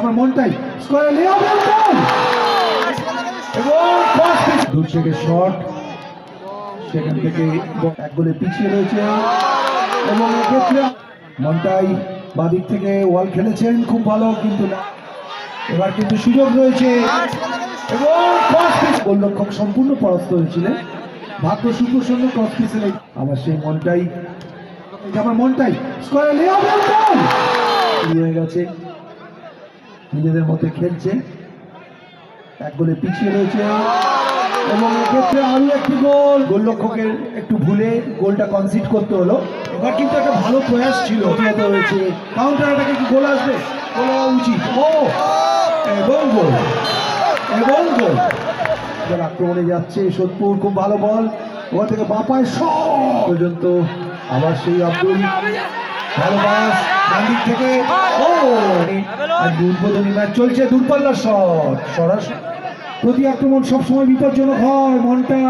আমার মনটাই স্কোয়ারে cross দূর থেকে শট সেখান থেকে এক গোলে পিছিয়ে রয়েছে। এবং এক্ষেত্রে মনটাই বাদিক থেকে ওয়াল খেলেছেন, খুব ভালো, কিন্তু না। এবার কিন্তু সুযোগ রয়েছে। এবং গোলরক্ষক সম্পূর্ণ পরাস্ত হয়েছিলেন। ভাগ্য সুপ্রসন্ন ক্রস পিচে আবার সেই মনটাই আমার মনটাই স্কোয়ারে শুরু হয়ে গেছে। নিজেদের মধ্যে খেলছে। এক গোলে পিছিয়ে রয়েছে। এবং এক্ষেত্রে আরও একটি গোল। গোলরক্ষকের একটু ভুলে গোলটা কনসিড করতে হলো। এবার কিন্তু একটা ভালো প্রয়াস ছিল হয়েছে। কাউন্টার অ্যাটাকে কি গোল আসবে? গোল হওয়া উচিত। ও! এবং গোল। এবং গোল। এবার আক্রমণে যাচ্ছে সোদপুর। খুব ভালো বল। ওখান থেকে বাপায় শট পর্যন্ত। আবার সেই আব্দুল। ভালো বাস ডান থেকে। ও! আর দুর্বোধনী ম্যাচ চলছে দূরপাল্লার শট সরাসরি প্রতি আক্রমণ সবসময় বিপজ্জনক হয় মনটাই